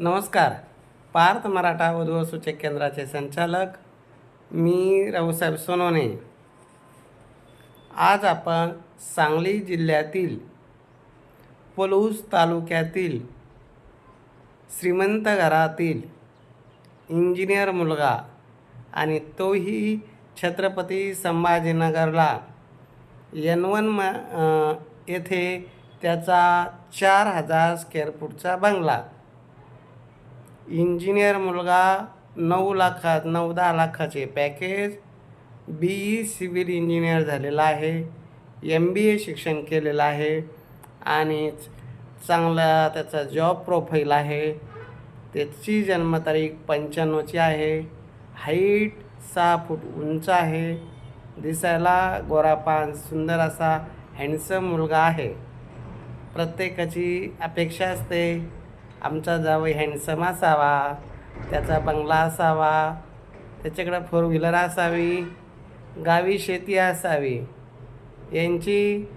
नमस्कार. पार्थ मराठा वधू सूचक केंद्राचे संचालक मी राऊसाहेब सोनवणे आज आपण सांगली जिल्ह्यातील पलूस तालुक्यातील श्रीमंत घरातील इंजिनियर मुलगा आणि तोही छत्रपती संभाजीनगरला एन वन म येथे त्याचा चार हजार स्क्वेअर फूटचा बंगला. इंजिनियर मुलगा नऊ लाखात नऊ दहा लाखाचे package. B E e. Civil engineer झालेला आहे. एम बी ए शिक्षण केलेलं आहे. आणि चांगला त्याचा जॉब प्रोफाईल आहे. त्याची जन्मतारीख पंच्याण्णवची आहे. हाईट सहा फूट उंच आहे. दिसायला गोरापान सुंदर असा हँडसम मुलगा आहे. प्रत्येकाची अपेक्षा असते. आमचा जावई हँडसम असावा त्याचा बंगला असावा त्याच्याकडं फोर व्हीलर असावी गावी शेती असावी यांची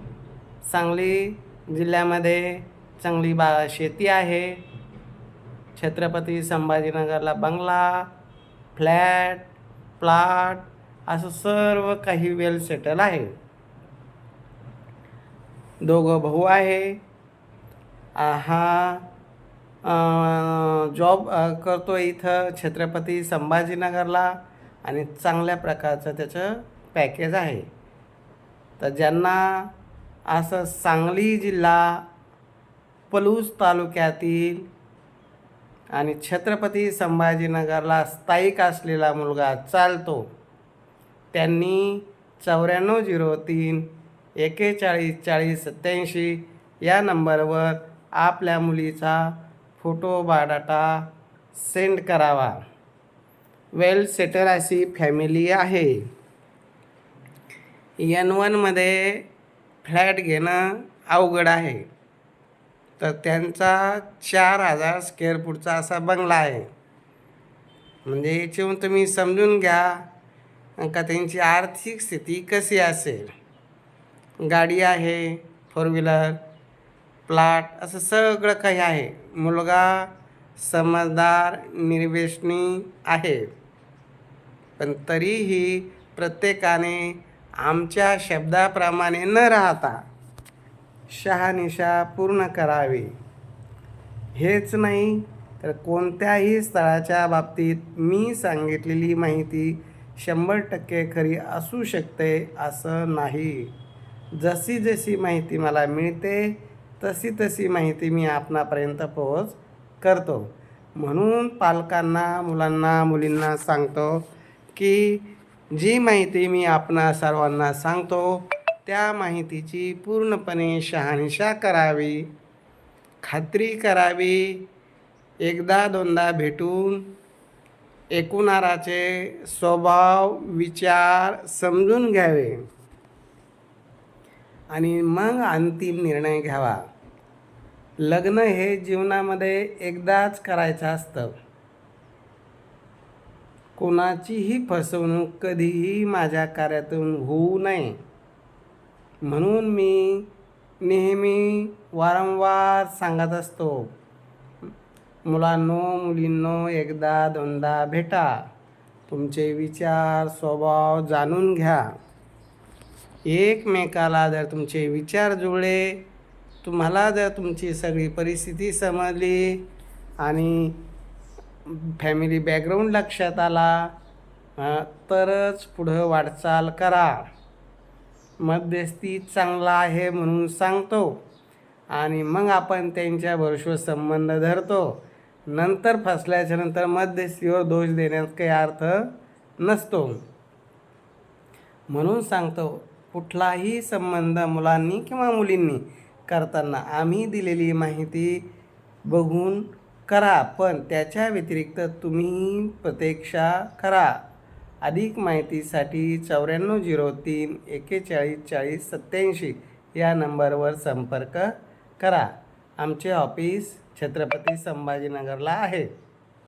सांगली जिल्ह्यामध्ये चांगली बा शेती आहे. छत्रपती संभाजीनगरला बंगला फ्लॅट प्लॉट असं सर्व काही वेल सेटल आहे. दोघं भाऊ आहे. आ, हा जॉब करतो इथं छत्रपती संभाजीनगरला आणि चांगल्या प्रकारचं त्याचं पॅकेज आहे. तर ज्यांना असं सांगली जिल्हा पलूस तालुक्यातील आणि छत्रपती संभाजीनगरला स्थायिक असलेला मुलगा चालतो त्यांनी चौऱ्याण्णव झिरो तीन एकेचाळीस चाळीस सत्याऐंशी या नंबरवर आपल्या मुलीचा फोटो बायोडाटा सेंड करावा. वेल सेटर अशी फॅमिली आहे. एन वनमध्ये फ्लॅट घेणं अवघड आहे. तर त्यांचा चार हजार स्क्वेअर फूटचा असा बंगला आहे. म्हणजे याच्याहून तुम्ही समजून घ्या का त्यांची आर्थिक स्थिती कशी असेल? गाडी आहे फोर व्हीलर प्लॉट असं सगळं काही आहे. मुलगा समजदार निर्वेशनी आहे. पण तरीही प्रत्येकाने आमच्या शब्दाप्रमाणे न राहता शहानिशा पूर्ण करावी. हेच नाही तर कोणत्याही स्थळाच्या बाबतीत मी सांगितलेली माहिती शंभर टक्के खरी असू शकते असं नाही. जशी जशी माहिती मला मिळते तशी तशी माहिती मी आपणापर्यंत पोहोच करतो. म्हणून पालकांना मुलांना मुलींना सांगतो की जी माहिती मी आपणा सर्वांना सांगतो त्या माहितीची पूर्णपणे शहानिशा करावी खात्री करावी. एकदा दोनदा भेटून एकूणाराचे स्वभाव विचार समजून घ्यावे. आणि मग अंतिम निर्णय घ्यावा. लग्न हे जीवनामध्ये एकदाच करायचं असतं. कोणाचीही फसवणूक कधीही माझ्या कार्यातून होऊ नये. म्हणून मी नेहमी वारंवार सांगत असतो मुलांनो मुलींनो एकदा दोनदा भेटा. तुमचे विचार स्वभाव जाणून घ्या. एकमेकाला जर तुमचे विचार जुळले तुम्हाला जर तुमची सगळी परिस्थिती समजली आणि फॅमिली बॅकग्राऊंड लक्षात आला तरच पुढं वाटचाल करा. मध्यस्थी चांगला आहे म्हणून सांगतो आणि मग आपण त्यांच्या भरोश्यावर संबंध धरतो. नंतर फसल्याच्या नंतर मध्यस्थीवर दोष देण्यात काही अर्थ नसतो. म्हणून सांगतो कुठलाही संबंध मुलांनी किंवा मुलींनी करताना आम्ही दिलेली माहिती बघून करा पण त्याच्या व्यतिरिक्त तुम्ही प्रतीक्षा करा. अधिक माहितीसाठी चौऱ्याण्णव झिरो तीन एक्केचाळीस चाळीस सत्याऐंशी या नंबरवर संपर्क करा. आमचे ऑफिस छत्रपती संभाजीनगरला आहे.